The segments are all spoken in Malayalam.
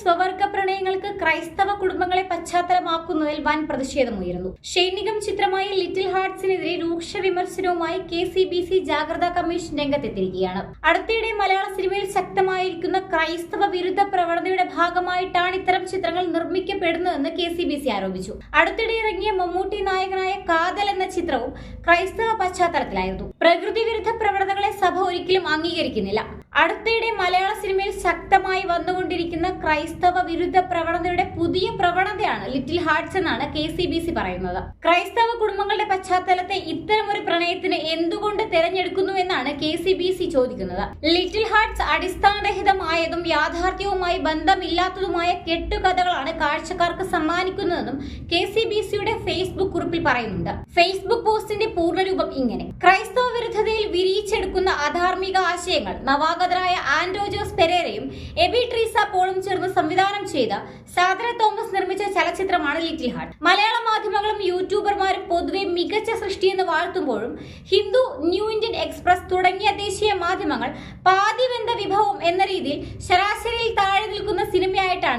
സ്വവർഗ പ്രണയങ്ങൾക്ക് ക്രൈസ്തവ കുടുംബങ്ങളെ പശ്ചാത്തലമാക്കുന്നതിൽ വൻ പ്രതിഷേധമുയർന്നു ഷൈനികം ചിത്രമായ ലിറ്റിൽ ഹാർട്സിനെതിരെ രൂക്ഷ വിമർശനവുമായി കെ സി ബി സി ജാഗ്രതാ കമ്മീഷൻ രംഗത്തെത്തിയിരിക്കുകയാണ്. അടുത്തിടെ മലയാള സിനിമയിൽ ശക്തമായിരിക്കുന്ന ക്രൈസ്തവ വിരുദ്ധ പ്രവണതയുടെ ഭാഗമായിട്ടാണ് ഇത്തരം ചിത്രങ്ങൾ നിർമ്മിക്കപ്പെടുന്നതെന്ന് കെ സി ബി സി ആരോപിച്ചു. അടുത്തിടെ ഇറങ്ങിയ മമ്മൂട്ടി നായകനായ കാതൽ എന്ന ചിത്രവും ക്രൈസ്തവ പശ്ചാത്തലത്തിലായിരുന്നു. പ്രകൃതി വിരുദ്ധ പ്രവണതകളെ സഭ ഒരിക്കലും അംഗീകരിക്കുന്നില്ല. അടുത്തിടെ മലയാള സിനിമയിൽ ശക്തമായി വന്നുകൊണ്ടിരിക്കുന്ന ക്രൈസ്തവ വിരുദ്ധ പ്രവണതയുടെ പുതിയ പ്രവണതയാണ് ലിറ്റിൽ ഹാർട്സ് എന്നാണ് കെ സി ബി സി പറയുന്നത്. ക്രൈസ്തവ കുടുംബങ്ങളുടെ പശ്ചാത്തലത്തെ ഇത്തരം ഒരു പ്രണയത്തിന് എന്തുകൊണ്ട് തെരഞ്ഞെടുക്കുന്നു എന്നാണ് കെ സി ബി സി ചോദിക്കുന്നത്. ലിറ്റിൽ ഹാർട്സ് അടിസ്ഥാനരഹിതമായതും യാഥാർത്ഥ്യവുമായി ബന്ധമില്ലാത്തതുമായ കെട്ടുകഥകളാണ് കാഴ്ചക്കാർക്ക് സമ്മാനിക്കുന്നതെന്നും കെ സി ബി സിയുടെ ഫേസ്ബുക്ക് കുറിപ്പിൽ പറയുന്നുണ്ട്. ഫേസ്ബുക്ക് പോസ്റ്റിന്റെ പൂർണരൂപം ഇങ്ങനെ. ക്രൈസ്തവ വിരുദ്ധതയിൽ വിരിയിച്ചെടുക്കുന്ന അധാർമിക ആശയങ്ങൾ. നവാഗതരായ ആൻഡോ ജോസ് പെരേരയും എബി ട്രീസ പോളും ചേർന്ന് സംവിധാനം ചെയ്ത സാദ്ര തോമസ് നിർമ്മിച്ച ചലച്ചിത്രമാണ് ലിറ്റിൽ ഹാർട്ട്. മലയാള മാധ്യമങ്ങളും യൂട്യൂബർമാരും പൊതുവെ മികച്ച സൃഷ്ടിയെന്ന് വാഴ്ത്തുമ്പോഴും ഹിന്ദു ന്യൂ ഇന്ത്യൻ എക്സ്പ്രസ് തുടങ്ങിയ ദേശീയ മാധ്യമങ്ങൾ പാതിവെന്ത വിഭവം എന്ന രീതിയിൽ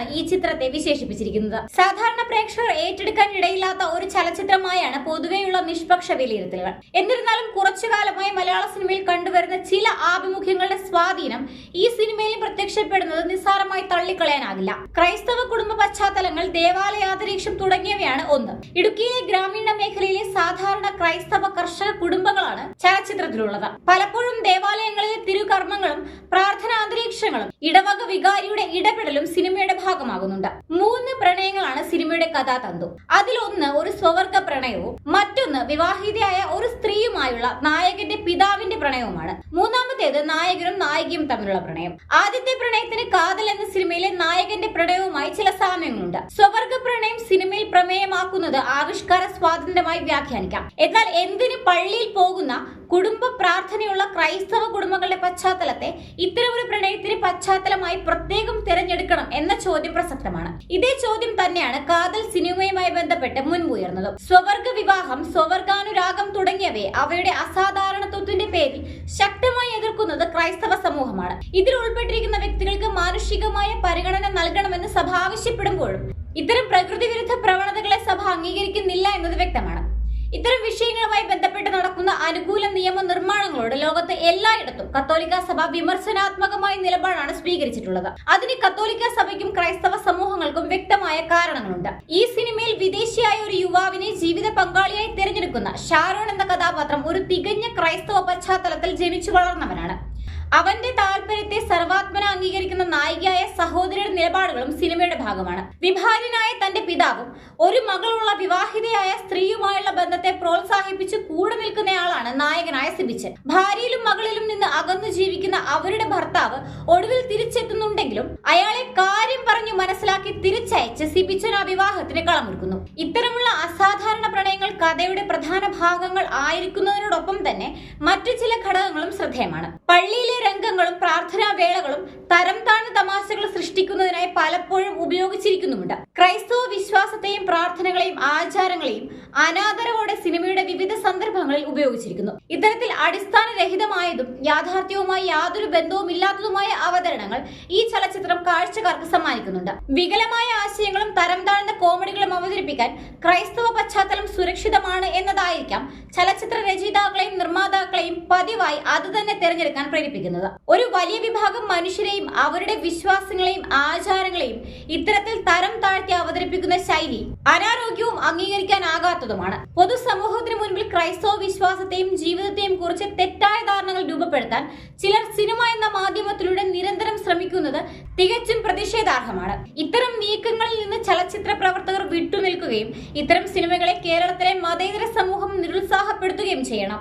സിനിമയായിട്ടാണ് ഈ ചിത്രത്തെ വിശേഷിപ്പിച്ചിരിക്കുന്നത്. സാധാരണ പ്രേക്ഷകർ ഏറ്റെടുക്കാൻ ഇടയില്ലാത്ത ഒരു ചലച്ചിത്രമായാണ് പൊതുവെയുള്ള നിഷ്പക്ഷ വിലയിരുത്തലുകൾ. എന്നിരുന്നാലും കുറച്ചു കാലമായി മലയാള സിനിമയിൽ കണ്ടുവരുന്ന ചില ആഭിമുഖ്യങ്ങളുടെ സ്വാധീനം ഈ സിനിമയിലും പ്രത്യക്ഷപ്പെടുന്നത് നിസ്സാരമായി തള്ളിക്കളയാനാകില്ല. ക്രൈസ്തവ കുടുംബ പശ്ചാത്തലങ്ങൾ ദേവാലയാന്തരീക്ഷം തുടങ്ങിയവയാണ് ഒന്ന്. ഇടുക്കിയിലെ ഗ്രാമീണ മേഖലയിലെ സാധാരണ ക്രൈസ്തവ കർഷക കുടുംബങ്ങളാണ് ചലച്ചിത്രത്തിലുള്ളത്. പലപ്പോഴും ദേവാലയങ്ങളിലെ തിരുകർമ്മങ്ങളും പ്രാർത്ഥനാ അന്തരീക്ഷങ്ങളും ഇടവക വികാരിയുടെ ഇടപെടലും സിനിമയുടെ ഭാഗമാകുന്നുണ്ട്. മൂന്ന് പ്രണയങ്ങളാണ് സിനിമയുടെ കഥാതന്തു അതിലൊന്ന് ഒരു സ്വവർഗ പ്രണയവും മറ്റൊന്ന് വിവാഹിതയായ ഒരു സ്ത്രീയുമായുള്ള നായകന്റെ പിതാവിന്റെ പ്രണയവുമാണ്. മൂന്നാമത്തേത് നായകനും നായികയും തമ്മിലുള്ള പ്രണയം. ആദ്യത്തെ പ്രണയത്തിന് കാതൽ എന്ന സിനിമയിലെ നായകന്റെ പ്രണയവുമായി ചില സാമ്യങ്ങളുണ്ട് സ്വവർഗ പ്രണയം സിനിമയിൽ പ്രമേയമാക്കുന്നത് ആവിഷ്കാര സ്വാതന്ത്ര്യമായി വ്യാഖ്യാനിക്കാം. എന്നാൽ എന്തിന് പള്ളിയിൽ പോകുന്ന കുടുംബ പ്രാർത്ഥനയുള്ള ക്രൈസ്തവ കുടുംബങ്ങളുടെ പശ്ചാത്തലത്തെ ഇത്തരമൊരു പ്രണയത്തിന് പശ്ചാത്തലമായി പ്രത്യേകം തിരഞ്ഞെടുക്കണം എന്ന ചോദ്യം പ്രസക്തമാണ്. ഇതേ ചോദ്യം തന്നെയാണ് കാതൽ സിനിമയുമായി ബന്ധപ്പെട്ട് മുൻപുയർന്നത് സ്വവർഗ വിവാഹം സ്വവർഗാനുരാഗം തുടങ്ങിയവയെ അവയുടെ അസാധാരണത്വത്തിന്റെ പേരിൽ ശക്തമായി എതിർക്കുന്നത് ക്രൈസ്തവ സമൂഹമാണ്. ഇതിൽ ഉൾപ്പെട്ടിരിക്കുന്ന വ്യക്തികൾക്ക് മാനുഷികമായ പരിഗണന നൽകണമെന്ന് സഭ ആവശ്യപ്പെടുമ്പോഴും ഇത്തരം പ്രകൃതി വിരുദ്ധ പ്രവണതകളെ സഭ അംഗീകരിക്കുന്നില്ല എന്നത് വ്യക്തമാണ്. ഇത്തരം വിഷയങ്ങളുമായി ബന്ധപ്പെട്ട് നടക്കുന്ന അനുകൂല നിയമ നിർമ്മാണങ്ങളോട് ലോകത്ത് എല്ലായിടത്തും കത്തോലിക്ക സഭ വിമർശനാത്മകമായ നിലപാടാണ് സ്വീകരിച്ചിട്ടുള്ളത്. അതിന് കത്തോലിക്ക സഭയ്ക്കും ക്രൈസ്തവ സമൂഹങ്ങൾക്കും വ്യക്തമായ കാരണങ്ങളുണ്ട്. ഈ സിനിമയിൽ വിദേശിയായ ഒരു യുവാവിനെ ജീവിത പങ്കാളിയായി തിരഞ്ഞെടുക്കുന്ന ഷാരോൺ എന്ന കഥാപാത്രം ഒരു തികഞ്ഞ ക്രൈസ്തവ പശ്ചാത്തലത്തിൽ ജനിച്ചു വളർന്നവനാണ്. അവന്റെ താല്പര്യത്തെ സർവാത്മന അംഗീകരിക്കുന്ന നായികയായ സഹോദരിയുടെ നിലപാടുകളും സിനിമയുടെ ഭാഗമാണ്. വിഭാജനായ തന്റെ പിതാവും ഒരു മകളുള്ള വിവാഹിതയായ സ്ത്രീയുമായുള്ള ബന്ധത്തെ പ്രോത്സാഹിപ്പിച്ച് കൂടെ നിൽക്കുന്നയാളാണ് നായകനായ സിബിച്ചൻ. ഭാര്യയിലും മകളിലും നിന്ന് അകന്നു ജീവിക്കുന്ന അവരുടെ ഭർത്താവ് ഒടുവിൽ തിരിച്ചെത്തുന്നുണ്ടെങ്കിലും അയാളെ കാര്യം പറഞ്ഞു മനസ്സിലാക്കി തിരിച്ചയച്ച് സിബിച്ചൻ ആ വിവാഹത്തിന് കളമൊരുക്കുന്നു. ഇത്തരമുള്ള അസാധാരണ പ്രണയങ്ങൾ കഥയുടെ പ്രധാന ഭാഗങ്ങൾ ആയിരിക്കുന്നതിനോടൊപ്പം തന്നെ മറ്റു ചില ഘടകങ്ങളും ശ്രദ്ധേയമാണ്. പള്ളിയിലെ രംഗങ്ങളും പ്രാർത്ഥനാ വേളകളും തരം താഴ്ന്ന തമാശകൾ സൃഷ്ടിക്കുന്നതിനായി പലപ്പോഴും ഉപയോഗിച്ചിരിക്കുന്നുമുണ്ട്. ക്രൈസ്തവ വിശ്വാസത്തെയും പ്രാർത്ഥനകളെയും ആചാരങ്ങളെയും അനാദരവോടെ സിനിമയുടെ വിവിധ സന്ദർഭങ്ങളിൽ ഉപയോഗിച്ചിരിക്കുന്നു. ഇത്തരത്തിൽ അടിസ്ഥാനരഹിതമായതും യാഥാർത്ഥ്യവുമായി യാതൊരു ബന്ധവുമില്ലാത്തതുമായ അവതരണങ്ങൾ ഈ ചലച്ചിത്രം കാഴ്ചക്കാർക്ക് സമ്മാനിക്കുന്നുണ്ട്. വികലമായ ആശയങ്ങളും തരം താഴ്ന്ന കോമഡികളും അവതരിപ്പിക്കാൻ ക്രൈസ്തവ പശ്ചാത്തലം സുരക്ഷിതമാണ് എന്നതായിരിക്കാം ചലച്ചിത്ര രചയിതാക്കളെയും നിർമ്മാതാക്കളെയും പതിവായി അത് തന്നെ തിരഞ്ഞെടുക്കാൻ പ്രേരിപ്പിക്കുന്നത്. ഒരു വലിയ വിഭാഗം മനുഷ്യരെയും അവരുടെ വിശ്വാസങ്ങളെയും ആചാരങ്ങളെയും ഇത്തരത്തിൽ തരം താഴ്ത്തി അവതരിപ്പിക്കുന്ന ശൈലി അനാരോഗ്യവും അംഗീകരിക്കാനാകാത്തതുമാണ്. പൊതുസമൂഹത്തിന് മുൻപിൽ ക്രൈസ്തവ വിശ്വാസത്തെയും ജീവിതത്തെയും കുറിച്ച് തെറ്റായ ധാരണകൾ രൂപപ്പെടുത്താൻ ചിലർ സിനിമ എന്ന മാധ്യമത്തിലൂടെ നിരന്തരം ശ്രമിക്കുന്നത് തികച്ചും പ്രതിഷേധാർഹമാണ്. ഇത്തരം നീക്കങ്ങളിൽ നിന്ന് ചലച്ചിത്ര പ്രവർത്തകർ വിട്ടുനിൽക്കുകയും ഇത്തരം സിനിമകളെ കേരളത്തിലെ മതേതര സമൂഹം നിരുത്സാഹപ്പെടുത്തുകയും ചെയ്യണം.